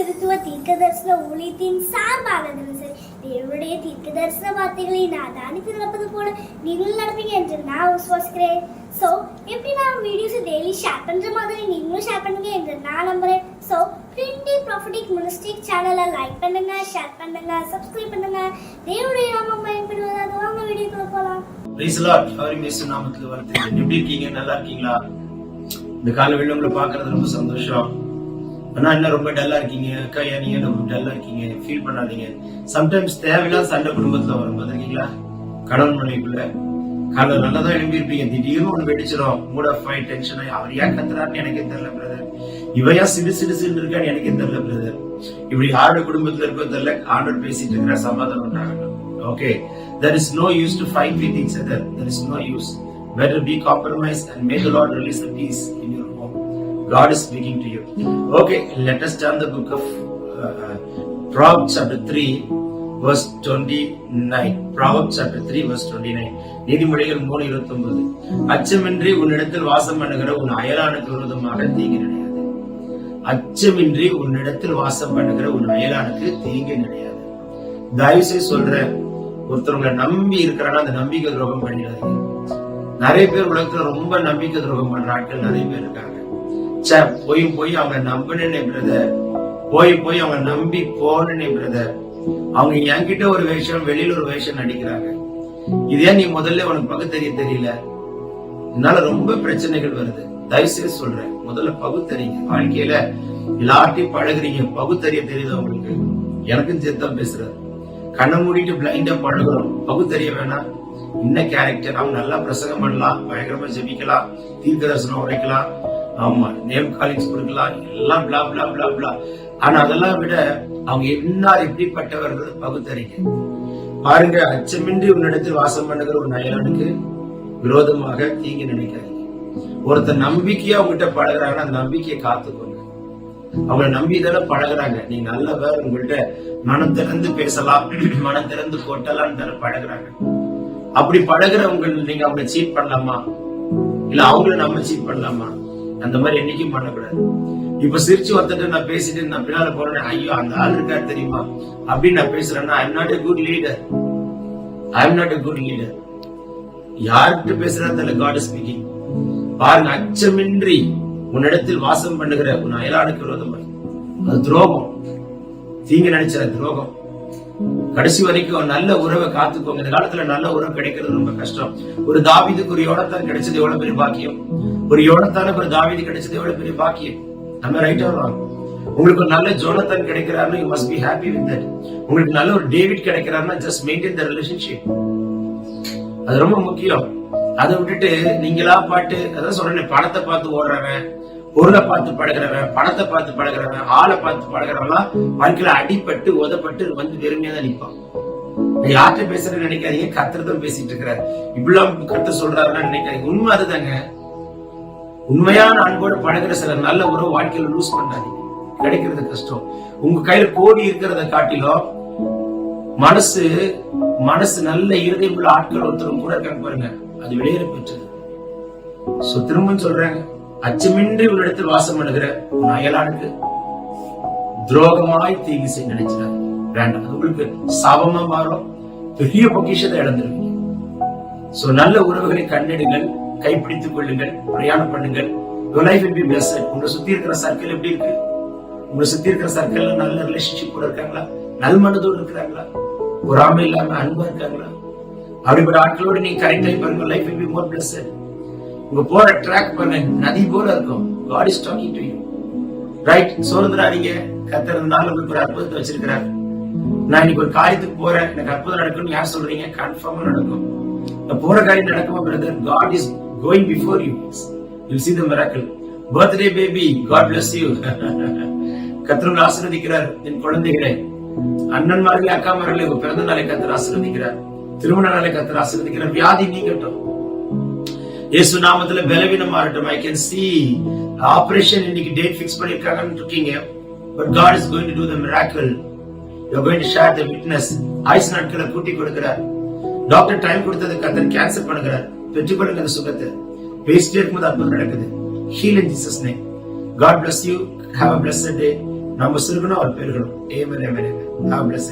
தரிசன ஊழியத்தின் சார்பாக சரி. தேவனுடைய தீர்க்க தரிசன வார்த்தைகளை நான் தானித்து நடப்பது போல நீங்களும் நடப்பீங்க என்று நான் விசுவாசிக்கிறேன். ஸோ எப்படி நான் வீடியோஸை டெய்லி ஷேர் பண்ணுற மாதிரி நீங்களும் ஷேர் பண்ணுங்க என்று நான் நம்புறேன். ஸோ பிரிண்டி ப்ராஃபிட்டிக் மினிஸ்டிக் சேனலை லைக் பண்ணுங்க ஷேர் பண்ணுங்க சப்ஸ்கிரைப் பண்ணுங்க. தேவனுடைய நாமம் பயன்படுவதாக வாங்க வீடியோக்குள்ள போகலாம் பிரைஸ் லார்ட் அவரின் இயேசு நாமத்துல வாழ்த்துகிறேன் எப்படி இருக்கீங்க? நல்லா இருக்கீங்களா? இந்த காலை காலவெளியில உங்களை பார்க்கறது ரொம்ப சந்தோஷம். ஆனால் என்ன ரொம்ப டல்லாக இருக்கீங்க? அக்கா ஏன் நீங்க ரொம்ப டல்லாக இருக்கீங்க? ஃபீல் பண்ணாதீங்க. சம்டைம்ஸ் தேவையில்லாத சண்டை குடும்பத்தில் வரும் பார்த்துருக்கீங்களா? கணவன் மனைவிக்குள்ள. காலைல நல்லா தான் எழும்பியிருப்பீங்க. திடீர்னு ஒன்று வெடிச்சிடும் மூட் ஆஃப் ஃபைட் டென்ஷன் ஆகி அவர் ஏன் கத்துறாருன்னு எனக்கே தெரியல பிரதர் இவையா சிடு சிடு சிடு இருக்கான்னு எனக்கே தெரியல பிரதர் இப்படி ஆடு குடும்பத்தில் இருக்கோ தெரியல ஆண்டவர் பேசிட்டு இருக்கிற சமாதானம் உண்டாகட்டும். Okay there is no use to fight with each other. There is no use. Better be compromised and may the Lord release the peace in your. God is speaking to you. Okay, let us turn the book of uh, Proverbs chapter 3, verse 29. Proverbs chapter 3, verse 29. நீதிமொழிகள் மூணு இருபத்தி ஒன்பது அச்சமின்றி உன்னிடத்தில் வாசம் பண்ணுகிற உன் அயலானுக்கு விரோதமாக தீங்கு நினையாது அச்சமின்றி உன்னிடத்தில் வாசம் பண்ணுகிற உன் அயலானுக்கு தீங்கு நினையாது தயவு செய்து சொல்றேன் ஒருத்தவங்களை நம்பி இருக்கிறான்னா அந்த நம்பிக்கை துரோகம் பண்ணிடாதீங்க நிறைய பேர் உலகத்துல ரொம்ப நம்பிக்கை துரோகம் பண்ற ஆட்கள் நிறைய பேர் இருக்காங்க சே போய் போய் அவங்க நம்பினே பிரதர் போய் போய் அவங்க நம்பி போனே பிரதர் அவங்க என்கிட்ட ஒரு வேஷம் வெளியில ஒரு வேஷம் நடிக்கிறாங்க. இதே நீ முதல்ல உனக்கு பகுத்தறிய தெரியல? என்னால ரொம்ப பிரச்சனைகள் வருது. தயவுசெய்து சொல்றேன் முதல்ல பகுத்தறிங்க. வாழ்க்கையில எல்லார்ட்டையும் பழகுறீங்க பகுத்தறிய தெரியுது உங்களுக்கு? எனக்கும் சேர்த்து பேசுறது கண்ணை மூடிட்டு பிளைண்டா பழகுறோம். பகுத்தறிய வேணாம். என்ன கேரக்டர் அவங்க நல்லா பிரசங்கம் பண்ணலாம் பயங்கரமா ஜெபிக்கலாம் தீர்க்க தரிசனம் உரைக்கலாம். ஆமா நேம் காலிங்ஸ் கொடுக்கலாம் எல்லாம் பிளா பிளா பிளா பிளா ஆனா அதெல்லாம் விட அவங்க என்னார் எப்படிப்பட்டவர்கள் பகுத்தறிங்க பாருங்க அச்சமின்றி உன்னிடத்தில் வாசம் பண்ணுகிற ஒரு நயலனுக்கு விரோதமாக தீங்கு நினைக்காதீங்க. ஒருத்தர் நம்பிக்கையா உங்ககிட்ட பழகுறாங்கன்னா நம்பிக்கையை காத்துக்கோங்க. அவங்கள நம்பி தானே பழகுறாங்க. நீங்க நல்லவர் உங்கள்கிட்ட மனம் திறந்து பேசலாம் மனம் திறந்து கொட்டலாம் தானே பழகுறாங்க. அப்படி பழகுறவங்க நீங்க அவங்கள சீட் பண்ணலாமா? இல்ல அவங்கள நம்ம சீட் பண்ணலாமா? அந்த மாதிரி என்னைக்கும் பண்ணக்கூடாது. இப்ப சிரிச்சு வந்துட்டு நான் பேசிட்டு நான் பின்னால போறேன் ஐயோ அந்த ஆள் இருக்காரு தெரியுமா? அப்படின்னு நான் பேசுறேன்னா I am not a good leader I am not a good leader யார்கிட்ட பேசுறா தெரியல காட் ஸ்பீக்கிங் பாருங்க அச்சமின்றி உன்னிடத்தில் வாசம் பண்ணுகிற உன் அயலானுக்கு விரோதமாய் அது துரோகம். தீங்கு நினைச்ச துரோகம். கடைசி வரைக்கும் நல்ல உறவை காத்துக்கோங்க. இந்த காலத்துல நல்ல உறவு கிடைக்கிறது ரொம்ப கஷ்டம். ஒரு தாவிதுக்கு ஒரு யோனத்தான் கிடைச்சது எவ்வளவு பெரிய பாக்கியம்? ஒரு யோனத்தான ஒரு தாவிது கிடைச்சது எவ்வளவு பெரிய பாக்கியம்? நம்ம ரைட்டா வரோம் உங்களுக்கு ஒரு நல்ல Jonathan கிடைக்கிறாருன்னு you must be happy with that உங்களுக்கு நல்ல ஒரு டேவிட் கிடைக்கிறாருன்னா ஜஸ்ட் மெயின்டைன் த ரிலேஷன்ஷிப் அது ரொம்ப முக்கியம். அதை விட்டுட்டு நீங்களா பாட்டு அதான் சொல்றேன் பணத்தை பார்த்து ஓடுறவன் பொருளை பார்த்து பழகிறவன் பணத்தை பார்த்து பழகிறவன் ஆளை பார்த்து பழகிறவெல்லாம் வாழ்க்கையில அடிப்பட்டு உதப்பட்டு வந்து வெறுமையா தான் நிற்பான் யார்கிட்ட பேசுறேன்னு நினைக்காதீங்க கத்திரதான் பேசிட்டு இருக்கிறார். இவ்வளவு கத்த சொல்றாருன்னா நினைக்காதீங்க. உண்மை அதுதாங்க. உண்மையான அன்போடு பழகுற சில நல்ல உறவு வாழ்க்கையில லூஸ் பண்ணாதீங்க. கிடைக்கிறது கஷ்டம். உங்க கையில கோடி இருக்கிறத காட்டிலும் மனசு மனசு நல்ல இருதயம் உள்ள ஆட்கள் ஒருத்தரும் கூட இருக்காங்க பாருங்க. அது வெளியேற பெற்றது சோ திரும்ப சொல்றாங்க அச்சமின்றி ஒரு இடத்தில் வாசம் பண்ணுகிற உன் அயலானுக்கு துரோகமாய் தீங்கு செய்ய நினைச்சாங்க வேண்டாம் அது உங்களுக்கு சாபமா மாறும். பெரிய பொக்கிஷத்தை இழந்துருவீங்க சோ நல்ல உறவுகளை கண்டெடுங்கள் கைப்பிடித்துக் கொள்ளுங்கள் பிரயாணம் பண்ணுங்கள். Your life will உங்களை சுத்தி இருக்கிற சர்க்கிள் எப்படி இருக்கு? உங்களை சுத்தி இருக்கிற சர்க்கிள்ல நல்ல ரிலேஷன்ஷிப் கூட இருக்காங்களா? நல் மனதோடு இருக்கிறாங்களா? பொறாமை இல்லாம அன்பா இருக்காங்களா? அப்படிப்பட்ட ஆட்களோடு நீங்க கரெக்டாக பாருங்க life will be more blessed. உங்க போற ட்ராக் பண்ண நதி போல இருக்கும். God is talking to you right சோர்ந்துடாதீங்க கத்துறது நாள் உங்களுக்கு ஒரு அற்புதத்தை வச்சிருக்கிறார். நான் இன்னைக்கு ஒரு காரியத்துக்கு போறேன். எனக்கு அற்புதம் நடக்கும்னு யார் சொல்றீங்க? கன்ஃபார்மா நடக்கும். நான் போற காரியம் நடக்குமா brother God is going before you you see the miracle birthday baby God bless you. கத்திரங்களை ஆசிர்வதிக்கிறார். என் குழந்தைகளே. அண்ணன்மார்களே அக்காமார்களே உங்க பிறந்த நாளை கத்தர் ஆசிர்வதிக்கிறார். திருமண நாளை கத்தர் ஆசீர்வதிக்கிறார் வியாதி நீங்கட்டும். இயேசு நாமத்துல பலவீனம் மாறட்டும் ஐ கேன் சி ஆபரேஷன் இன்னைக்கு டேட் ஃபிக்ஸ் பண்ணிருக்காங்கன்னு இருக்கீங்க. But God is going to to the miracle you are going to share the witness ஆயுஸ் நாட்களை கூட்டி கொடுக்கிறார். டாக்டர் டைம் கொடுத்தது கத்தர் கேன்சல் பண்ணுகிறார். பெற்றுக்கொள்ளுங்க அந்த சுகத்தை. பேசிட்டே இருக்கும்போது அற்புதம் நடக்குது. Heal in Jesus name God bless you have a blessed day நம்ம சிறுகணும் அவர் பெருகணும் amen amen amen God bless.